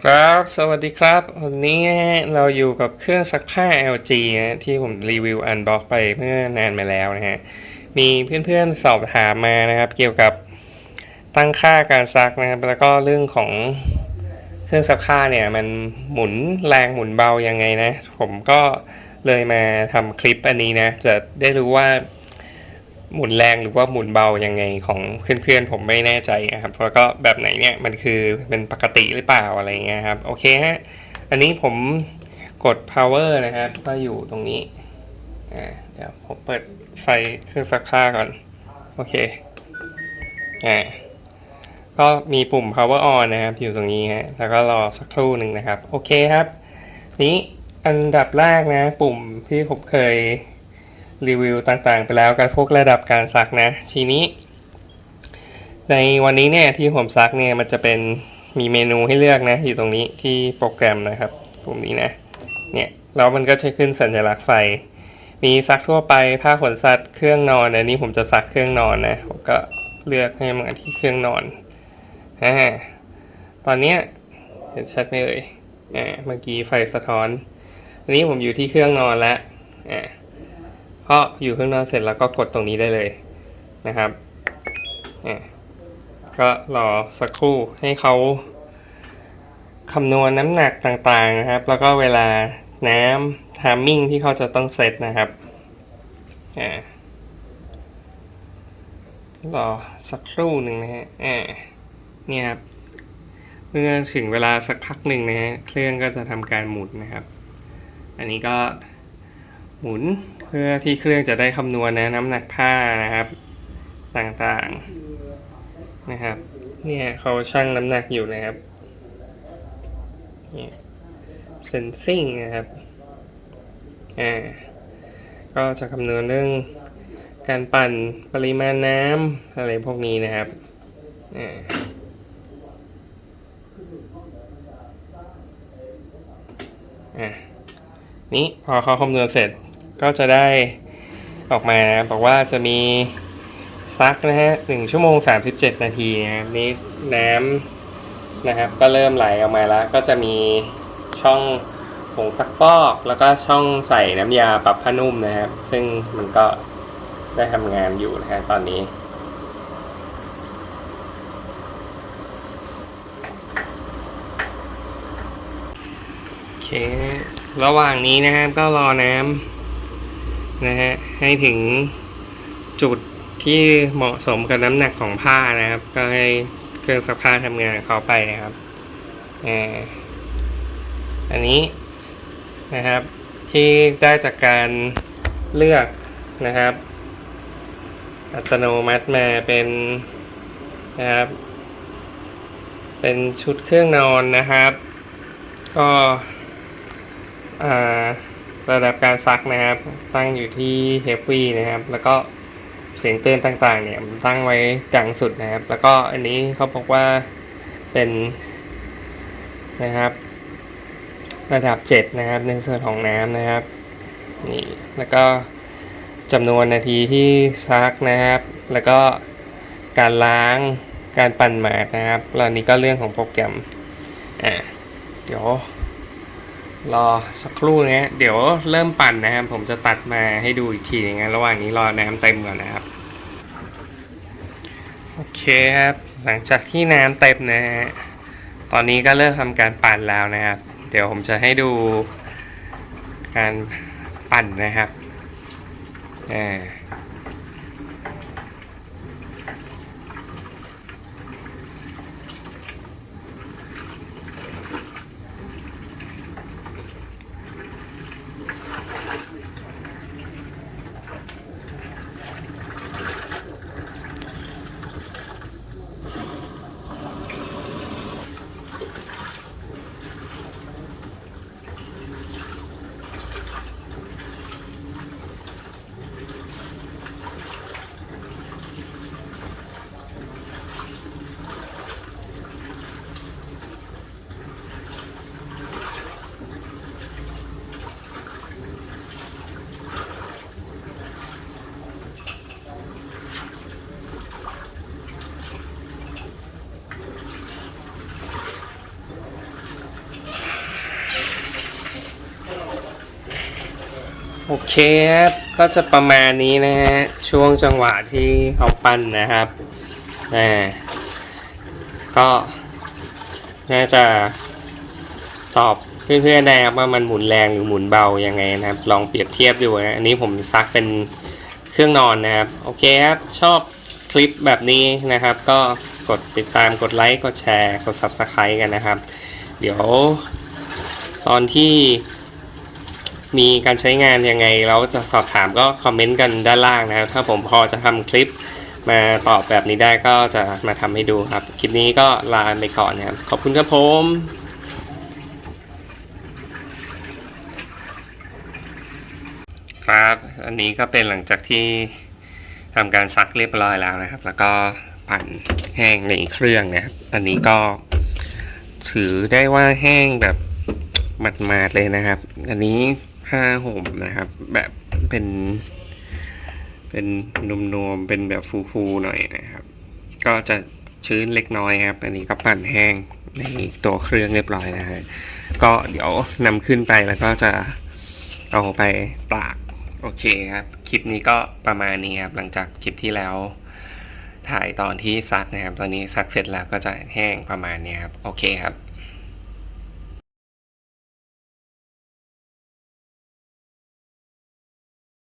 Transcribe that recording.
ครับ สวัสดีครับ วันนี้เราอยู่กับเครื่องซักผ้า LG นะที่ผมรีวิวอันบ็อกไปเมื่อนานมาแล้วนะฮะ มีเพื่อนๆสอบถามมานะครับ เกี่ยวกับตั้งค่าการซักนะครับ แล้วก็เรื่องของเครื่องซักผ้าเนี่ย มันหมุนแรงหมุนเบายังไงนะ ผมก็เลยมาทำคลิปอันนี้นะ จะได้รู้ว่า หมุนแรงหรือว่าหมุนเบายังไงของเพื่อนๆผมไม่แน่ใจนะครับแล้วก็แบบไหนเนี่ยมันคือเป็นปกติหรือเปล่าอะไรเงี้ยครับโอเคฮะอันนี้ผมกด power นะครับก็อยู่ตรงนี้อ่าเดี๋ยวผมเปิดไฟเครื่องซักผ้าก่อนโอเคอ่าก็มีปุ่ม power on นะครับ อยู่ตรงนี้ฮะแล้วก็รอสักครู่หนึ่งนะครับ โอเคครับ นี้อันดับแรกนะ ปุ่มที่ผมเคย รีวิวต่างๆ ไปแล้วกันพวกระดับการซักนะ ทีนี้ ในวันนี้เนี่ยที่ผมซักเนี่ยมันจะเป็นมีเมนูให้เลือกนะ อยู่ตรงนี้ที่โปรแกรมนะครับปุ่มนี้นะเนี่ยแล้วมันก็จะขึ้นสัญลักษณ์ไฟ มีซักทั่วไปผ้าขนสัตว์เครื่องนอนอันนี้ผมจะซักเครื่องนอนนะผมก็เลือกให้มาที่เครื่องนอนอ่าตอนเนี้ยเห็นชัดไหมเอ่ยอ่าเมื่อกี้ไฟสะท้อน อันนี้ผมอยู่ที่เครื่องนอนแล้วอ่า พออยู่ข้างนอกเสร็จแล้วก็กดตรงนี้ได้เลยนะครับอะก็รอสักครู่ให้เขาคำนวณน้ำหนักต่างๆนะครับ แล้วก็เวลาน้ำทามมิ่งที่เขาจะต้องเซตนะครับอ่ารอสักครู่หนึ่งนะฮะอ่าเนี่ยครับเมื่อถึงเวลาสักพักหนึ่งนะฮะเครื่องก็จะทำการหมุนนะครับ อันนี้ก็ หมุนเพื่อที่เครื่องจะได้คำนวณนะน้ำหนักผ้านะครับ ต่างๆนะครับ เนี่ยเขาชั่งน้ำหนักอยู่นะครับเนี่ยเซนซิงนะครับอ่าก็จะคำนวณเรื่องการปั่นปริมาณน้ำอะไรพวกนี้นะครับอ่าอ่านี้พอเขาคำนวณเสร็จ ก็จะได้ออกมาบอกว่าจะมีซักนะฮะหนึ่งชั่วโมง37นาทีนะครับนี่น้ำนะครับ ก็เริ่มไหลออกมาแล้ว ก็จะมีช่องผงซักฟอกแล้วก็ช่องใส่น้ำยาปรับผ้านุ่มนะครับ ซึ่งมันก็ได้ทำงานอยู่นะฮะตอนนี้ โอเค ระหว่างนี้นะครับก็รอน้ำ นะฮะให้ถึงจุดที่เหมาะสมกับน้ำหนักของผ้านะครับ ก็ให้เครื่องซักผ้าทำงานเขาไปนะครับอ่าอันนี้นะครับ ที่ได้จากการเลือกนะครับ อัตโนมัติมาเป็นนะครับ เป็นชุดเครื่องนอนนะครับ ก็อ่า ระดับการซักนะครับ ตั้งอยู่ที่เฮฟวี่นะครับ แล้วก็เสียงเตือนต่างๆ เนี่ยผมตั้งไว้ดังสุดนะครับ แล้วก็อันนี้เขาบอกว่าเป็นนะครับ ระดับ 7 นะครับ ในส่วนของน้ำนะครับนี่แล้วก็จำนวนนาทีที่ซักนะครับ แล้วก็การล้างการปั่นหมาดนะครับแล้วนนี้ก็เรื่องของโปรแกรมอะเดี๋ยว รอสักครู่นะฮะเดี๋ยวเริ่มปั่นนะครับ ผมจะตัดมาให้ดูอีกทีนึงนะระหว่างนี้รอน้ำเต็มก่อนนะครับ โอเคครับ หลังจากที่น้ำเต็มนะฮะตอนนี้ก็เริ่มทำการปั่นแล้วนะครับ เดี๋ยวผมจะให้ดูการปั่นนะครับอ่า โอเคครับก็จะประมาณนี้นะฮะ ช่วงจังหวะที่เขาปั้นนะครับอ่าก็น่าจะตอบเพื่อนๆได้ครับว่ามันหมุนแรงหรือหมุนเบายังไงนะครับ ลองเปรียบเทียบดูนะ อันนี้ผมซักเป็นเครื่องนอนนะครับ โอเคครับ ชอบคลิปแบบนี้นะครับ ก็กดติดตามกดไลค์ กดแชร์ กด Subscribe กันนะครับ เดี๋ยวตอนที่ มีการใช้งานยังไงแล้วจะสอบถามก็คอมเมนต์กันด้านล่างนะครับ ถ้าผมพอจะทำคลิปมาตอบแบบนี้ได้ก็จะมาทำให้ดูครับ คลิปนี้ก็ลาไปก่อนนะครับ ขอบคุณครับผมครับ อันนี้ก็เป็นหลังจากที่ทำการซักเรียบร้อยแล้วนะครับ แล้วก็ปั่นแห้งในเครื่องนะครับอันนี้ก็ถือได้ว่าแห้งแบบหมาดๆเลยนะครับ อันนี้ ผ้าห่มนะครับ แบบเป็นเป็นนวมๆเป็นแบบฟูๆหน่อยนะครับ ก็จะชื้นเล็กน้อยครับ อันนี้ก็ปั่นแห้งในตัวเครื่องเรียบร้อยนะฮะก็เดี๋ยวนำขึ้นไปแล้วก็จะเอาไปตากโอเคครับ คลิปนี้ก็ประมาณนี้ครับ หลังจากคลิปที่แล้ว ถ่ายตอนที่ซักนะครับ ตอนนี้ซักเสร็จแล้วก็จะแห้งประมาณนี้ครับ โอเคครับ